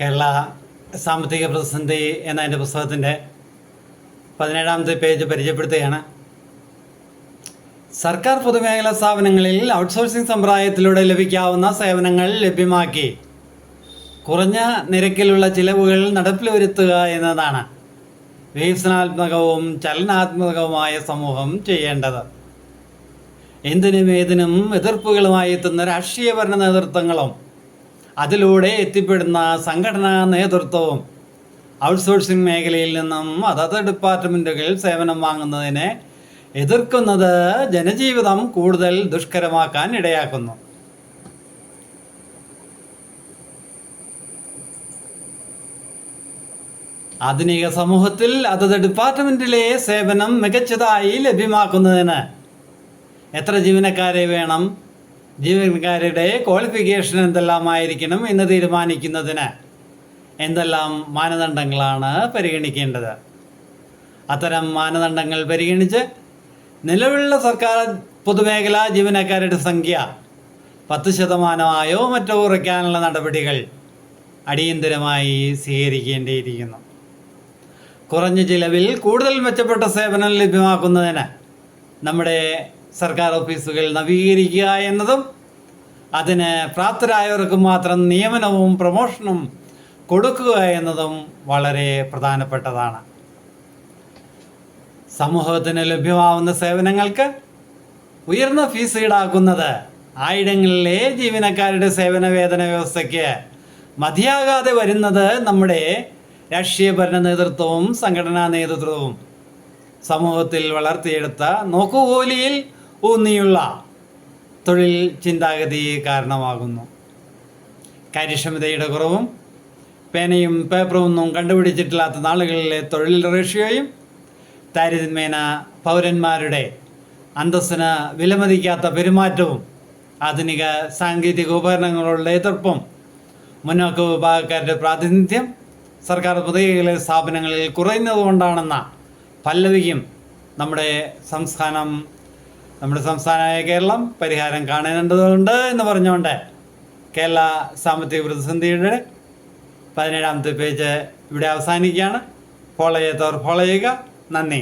കേരള സാമ്പത്തിക പ്രതിസന്ധി എന്ന എന്റെ പുസ്തകത്തിന്റെ പതിനേഴാമത്തെ പേജ് പരിചയപ്പെടുത്തുകയാണ്. സർക്കാർ പൊതുമേഖലാ സ്ഥാപനങ്ങളിൽ ഔട്ട്സോഴ്സിംഗ് സമ്പ്രദായത്തിലൂടെ ലഭിക്കാവുന്ന സേവനങ്ങൾ ലഭ്യമാക്കി. കുറഞ്ഞ നിരക്കിലുള്ള ചിലവുകൾ നടപ്പിൽ വരുത്തുക എന്നതാണ് വികസനാത്മകവും ചലനാത്മകവുമായ സമൂഹം ചെയ്യേണ്ടത്. എന്തിനും ഏതിനും എതിർപ്പുകളുമായി എത്തുന്ന രാഷ്ട്രീയ ഭരണ നേതൃത്വങ്ങളും അതിലൂടെ എത്തിപ്പെടുന്ന സംഘടനാ നേതൃത്വവും ഔട്ട്സോഴ്സിംഗ് മേഖലയിൽ നിന്നും അതത് ഡിപ്പാർട്ട്മെന്റുകളിൽ സേവനം വാങ്ങുന്നതിനെ എതിർക്കുന്നത് ജനജീവിതം കൂടുതൽ ദുഷ്കരമാക്കാൻ ഇടയാക്കുന്നു. ആധുനിക സമൂഹത്തിൽ അതത് ഡിപ്പാർട്ട്മെന്റിലെ സേവനം മികച്ചതായി ലഭ്യമാക്കുന്നതിന് എത്ര ജീവനക്കാരെ വേണം? ജീവനക്കാരുടെ ക്വാളിഫിക്കേഷൻ എന്തെല്ലാമായിരിക്കണം എന്ന് തീരുമാനിക്കുന്നതിന് എന്തെല്ലാം മാനദണ്ഡങ്ങളാണ് പരിഗണിക്കേണ്ടത്? അത്തരം മാനദണ്ഡങ്ങൾ പരിഗണിച്ച് നിലവിലുള്ള സർക്കാർ പൊതുമേഖലാ ജീവനക്കാരുടെ സംഖ്യ പത്ത് ശതമാനമായോ മറ്റോ കുറയ്ക്കാനുള്ള നടപടികൾ അടിയന്തരമായി സ്വീകരിക്കേണ്ടിയിരിക്കുന്നു. കുറഞ്ഞ ചിലവിൽ കൂടുതൽ മെച്ചപ്പെട്ട സേവനം ലഭ്യമാക്കുന്നതിന് നമ്മുടെ സർക്കാർ ഓഫീസുകൾ നവീകരിക്കുക എന്നതും അതിന് പ്രാപ്തരായവർക്ക് മാത്രം നിയമനവും പ്രമോഷനും കൊടുക്കുക എന്നതും വളരെ പ്രധാനപ്പെട്ടതാണ്. സമൂഹത്തിന് ലഭ്യമാവുന്ന സേവനങ്ങൾക്ക് ഉയർന്ന ഫീസ് ഈടാക്കുന്നത് ആയിടങ്ങളിലെ ജീവനക്കാരുടെ സേവന വേതന വ്യവസ്ഥയ്ക്ക് മതിയാകാതെ വരുന്നത് നമ്മുടെ രാഷ്ട്രീയ ഭരണ നേതൃത്വവും സംഘടനാ നേതൃത്വവും സമൂഹത്തിൽ വളർത്തിയെടുത്ത നോക്കുകൂലിയിൽ ഊന്നിയുള്ള തൊഴിൽ ചിന്താഗതി കാരണമാകുന്നു. കാര്യക്ഷമതയുടെ കുറവും പേനയും പേപ്പറും ഒന്നും കണ്ടുപിടിച്ചിട്ടില്ലാത്ത നാളുകളിലെ തൊഴിൽ റേഷ്യോയും താരതമ്യേന പൗരന്മാരുടെ അന്തസ്സിന് വിലമതിക്കാത്ത പെരുമാറ്റവും ആധുനിക സാങ്കേതിക ഉപകരണങ്ങളുടെ എതിർപ്പും മുന്നോക്ക വിഭാഗക്കാരുടെ പ്രാതിനിധ്യം സർക്കാർ പൊതുമേഖല സ്ഥാപനങ്ങളിൽ കുറയുന്നതുകൊണ്ടാണെന്ന പല്ലവിയും നമ്മുടെ സംസ്ഥാനം നമ്മുടെ സംസ്ഥാനമായ കേരളം പരിഹാരം കാണേണ്ടതുണ്ട് എന്ന് പറഞ്ഞുകൊണ്ട് കേരള സാമ്പത്തിക പ്രതിസന്ധിയുടെ പതിനേഴാമത്തെ പേജ് ഇവിടെ അവസാനിക്കുകയാണ്. ഫോളോ ചെയ്യാത്തവർ ഫോളോ ചെയ്യുക. നന്ദി.